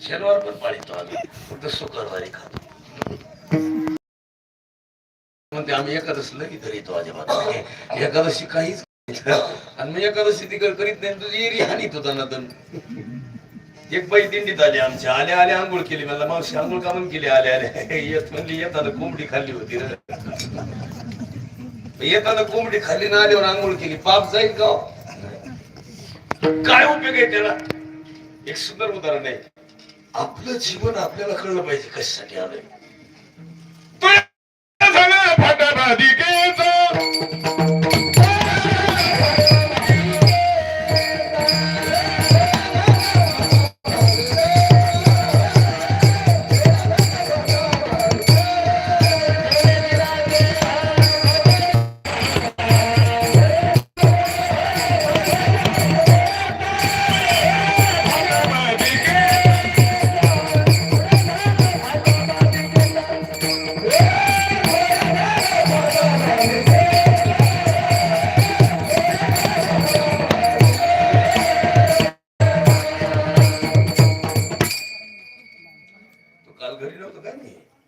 शनिवार पण पाळीतो आम्ही फक्त शुक्रवारी खातो. म्हणते आम्ही एकादश लगी येतो अजिबात. एकादशी काहीच आणि मी एकादशी तिकड करीत नाही तुझी एरी हानी तो. दनादन एक बाई दिंडीत आली आमच्या आल्या आल्या आंघोळ केली. मला मावशी आंघोळ का म्हणून केली? आल्या आल्या येत म्हणली येताना कोंबडी खाल्ली होती येताना कोंबडी खाल्ली ना आल्यावर आंघोळ केली. पाप जाईल का हो? काय उपयोग आहे त्याला? एक सुंदर उदाहरण आहे. आपलं जीवन आपल्याला कळलं पाहिजे कशासाठी आलंय. झालं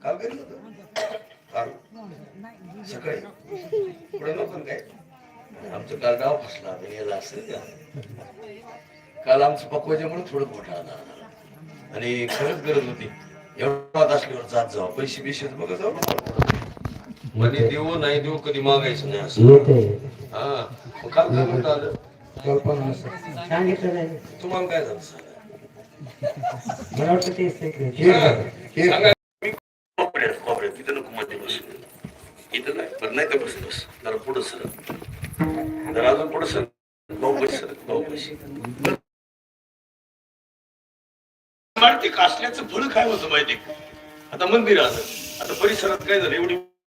काल घरी होतो. काल? सकाळी. पुढे नव्हतं काय? आमचं काल गाव फसला याला असेल का? काल आमचं पकवाच्यामुळे थोडं मोठं आला. आणि खरंच गरज होती. एवढा असल्यावर जात जाऊ पैसे बिशे बघा जाऊ म्हणजे देऊ नाही देऊ कधी मागायचं नाही असं. हा. काल काय म्हणता आलं? तुम्हाला काय झालं? सांगा. मला वाटतं ते secret. हा, सांगा मी कोपऱ्यात कोपऱ्यात तिथं नको मध्ये बस इथं नाही पण नाही तर बस बस जरा पुढं सर. जरा अजून पुढं सर. भाऊ बस सर भाऊ बस माहिती कासल्याचं फळ काय होतं माहिती आता मंदिर आलं. आता परिसरात काय झालं? एवढी